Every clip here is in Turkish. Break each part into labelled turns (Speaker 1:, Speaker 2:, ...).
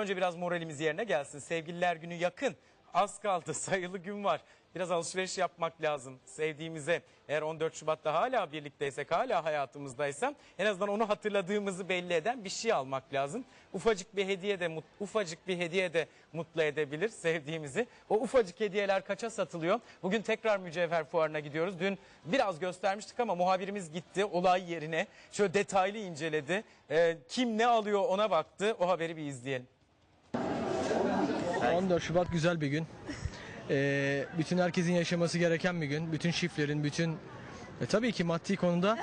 Speaker 1: Önce biraz moralimiz yerine gelsin. Sevgililer günü yakın. Az kaldı sayılı gün var. Biraz alışveriş yapmak lazım sevdiğimize. Eğer 14 Şubat'ta hala birlikteysek, hala hayatımızdaysa en azından onu hatırladığımızı belli eden bir şey almak lazım. Ufacık bir hediye de ufacık bir hediye de mutlu edebilir sevdiğimizi. O ufacık hediyeler kaça satılıyor? Bugün tekrar mücevher fuarına gidiyoruz. Dün biraz göstermiştik ama muhabirimiz gitti olay yerine. Şöyle detaylı inceledi. Ee, kim ne alıyor ona baktı. O haberi bir izleyelim.
Speaker 2: 14 Şubat güzel bir gün. Ee, bütün herkesin yaşaması gereken bir gün. Bütün çiftlerin, bütün e, tabii ki maddi konuda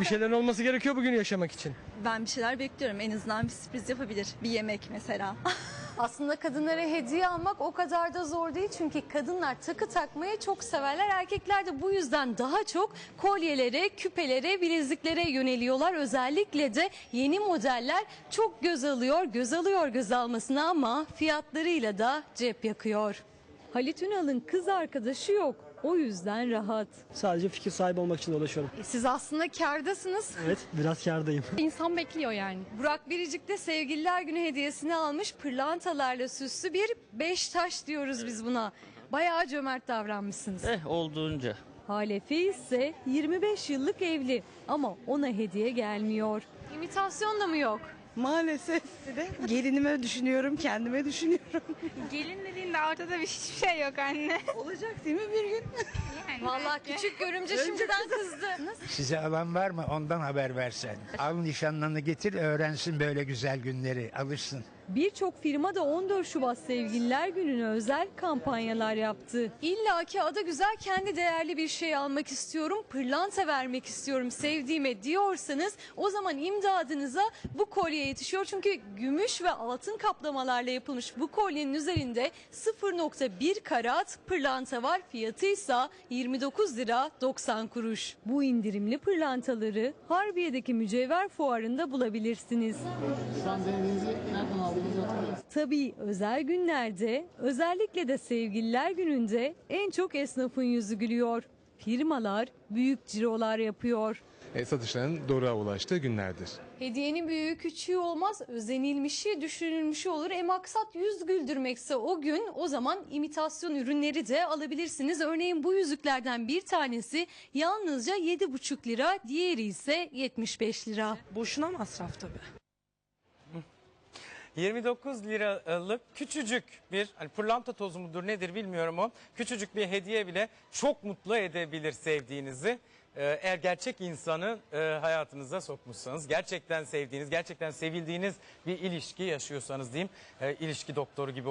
Speaker 2: bir şeylerin olması gerekiyor bugün yaşamak için.
Speaker 3: Ben bir şeyler bekliyorum. En azından bir sürpriz yapabilir. Bir yemek mesela.
Speaker 4: Aslında kadınlara hediye almak o kadar da zor değil çünkü kadınlar takı takmayı çok severler. Erkekler de bu yüzden daha çok kolyelere, küpelere, bileziklere yöneliyorlar. Özellikle de yeni modeller çok göz alıyor, göz alıyor göz almasına ama fiyatlarıyla da cep yakıyor. Halit Ünal'ın kız arkadaşı yok. O yüzden rahat.
Speaker 5: Sadece fikir sahibi olmak için uğraşıyorum.
Speaker 4: Siz aslında kardasınız.
Speaker 5: Evet, biraz kârdayım.
Speaker 4: İnsan bekliyor yani. Burak Biricik de sevgililer günü hediyesini almış pırlantalarla süslü bir beş taş diyoruz biz buna. Bayağı cömert davranmışsınız.
Speaker 6: Eh olduğunca.
Speaker 4: Halefi ise 25 yıllık evli ama ona hediye gelmiyor. İmitasyon da mı yok?
Speaker 7: Maalesef de gelinime düşünüyorum, kendime düşünüyorum.
Speaker 8: Gelin dediğinde ortada bir hiçbir şey yok anne.
Speaker 7: Olacak değil mi bir gün?
Speaker 8: Yani
Speaker 4: Vallahi küçük görümce şimdiden kızdı.
Speaker 9: Size alan var mı? Ondan haber versen. Al nişanlını getir öğrensin böyle güzel günleri. Alışsın.
Speaker 4: Birçok firma da 14 Şubat Sevgililer Günü'ne özel kampanyalar yaptı. İlla ki adı güzel kendi değerli bir şey almak istiyorum, pırlanta vermek istiyorum sevdiğime diyorsanız o zaman imdadınıza bu kolye yetişiyor. Çünkü gümüş ve altın kaplamalarla yapılmış bu kolyenin üzerinde 0.1 karat pırlanta var. Fiyatı ise 29 lira 90 kuruş. Bu indirimli pırlantaları Harbiye'deki mücevher fuarında bulabilirsiniz. Tabii özel günlerde, özellikle de sevgililer gününde en çok esnafın yüzü gülüyor. Firmalar büyük cirolar yapıyor.
Speaker 10: e, satışların doğruğa ulaştığı günlerdir.
Speaker 4: Hediyenin büyüğü küçüğü olmaz, özenilmişi, düşünülmüşü olur. E maksat yüz güldürmekse o gün o zaman imitasyon ürünleri de alabilirsiniz. Örneğin bu yüzüklerden bir tanesi yalnızca 7,5 lira, diğeri ise 75 lira.
Speaker 7: Boşuna masraf tabii.
Speaker 1: 29 liralık küçücük bir hani pırlanta tozu mudur nedir bilmiyorum o. Küçücük bir hediye bile çok mutlu edebilir sevdiğinizi. Ee, Eğer gerçek insanı e, hayatınıza sokmuşsanız, gerçekten sevdiğiniz, gerçekten sevildiğiniz bir ilişki yaşıyorsanız diyeyim, e, ilişki doktoru gibi